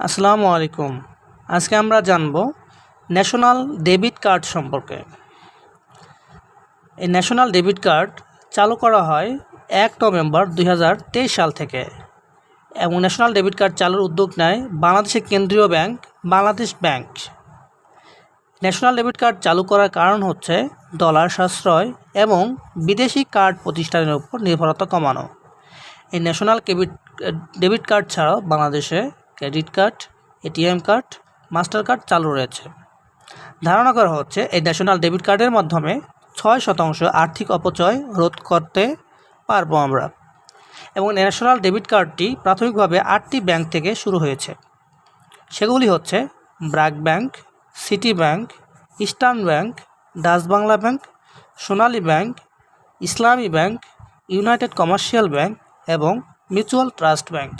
আসসালামু আলাইকুম। আজকে আমরা জানব ন্যাশনাল ডেবিট কার্ড সম্পর্কে। এই ন্যাশনাল ডেবিট কার্ড চালু করা হয় এক নভেম্বর দু হাজার তেইশ সাল থেকে এবং ন্যাশনাল ডেবিট কার্ড চালুর উদ্যোগ নেয় বাংলাদেশের কেন্দ্রীয় bank, Bangladesh bank. National debit card চালু করার কারণ হচ্ছে ডলার সাশ্রয় এবং বিদেশি কার্ড প্রতিষ্ঠানের উপর নির্ভরতা কমানো। এই ন্যাশনাল ডেবিট কার্ড ছাড়াও বাংলাদেশে credit card ATM card, master card চালু রয়েছে। ধারণা করা হচ্ছে এই ন্যাশনাল ডেবিট কার্ডের মাধ্যমে ছয় শতাংশ আর্থিক অপচয় রোধ করতে পারব আমরা। এবং ন্যাশনাল ডেবিট কার্ডটি প্রাথমিকভাবে আটটি ব্যাংক থেকে শুরু হয়েছে। সেগুলি হচ্ছে BRAC bank, city bank, eastern bank, Dutch Bangla bank, Sonali bank, Islami bank, united commercial bank এবং মিউচুয়াল ট্রাস্ট ব্যাংক।